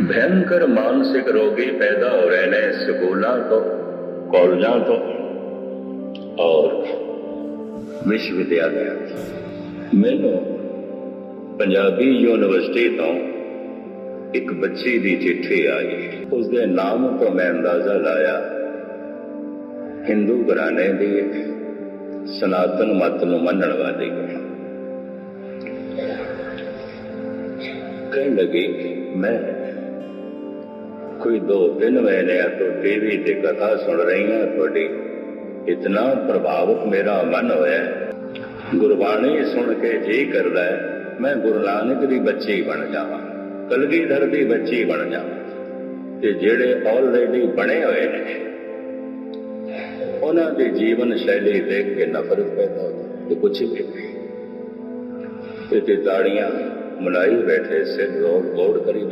भयंकर मानसिक रोगी पैदा हो रहे हैं, स्कूलों तो कॉलेजों तो और विश्वविद्यालय मैनू पंजाबी यूनिवर्सिटी तो ਇੱਕ ਬੱਚੇ ਦੀ ਚਿੱਠੀ ਆਈ ਉਸ ਦੇ ਨਾਮ ਤੋਂ ਮੈਂ ਅੰਦਾਜ਼ਾ ਲਾਇਆ ਹਿੰਦੂ ਘਰਾਣੇ ਦੀ ਸਨਾਤਨ ਮਤ ਨੂੰ ਮੰਨਣ ਵਾਲੀ ਕਹਿਣ ਲੱਗੀ ਮੈਂ ਕੋਈ ਦੋ ਤਿੰਨ ਮਹੀਨੇ ਤੋਂ ਟੀਵੀ ਤੇ ਕਥਾ ਸੁਣ ਰਹੀ ਹਾਂ ਤੁਹਾਡੀ। ਇਤਨਾ ਪ੍ਰਭਾਵਿਤ ਮੇਰਾ ਮਨ ਹੋਇਆ। ਗੁਰਬਾਣੀ ਸੁਣ ਕੇ ਜੀ ਕਰਦਾ ਹੈ, ਮੈਂ ਗੁਰੂ ਨਾਨਕ ਦੀ ਬੱਚੀ ਬਣ ਜਾਵਾਂ, ਕਲਗੀਧਰ ਦੀ ਬੱਚੀ ਬਣ ਜਾਵਾਂ। ਤੇ ਜਿਹੜੇ ਆਲਰੇਡੀ ਬਣੇ ਹੋਏ ਨੇ, ਉਹਨਾਂ ਦੀ ਜੀਵਨ ਸ਼ੈਲੀ ਦੇਖ ਕੇ ਨਫ਼ਰਤ ਪੈਦਾ ਹੁੰਦੀ ਤੇ ਕੁਛ ਵੀ ਤੇ ਤੇ ਤਾੜੀਆਂ ਮਨਾਈ ਬੈਠੇ, ਸਿਰ ਰੋੜ ਗੋੜ ਕਰੀ ਬੈਠੇ।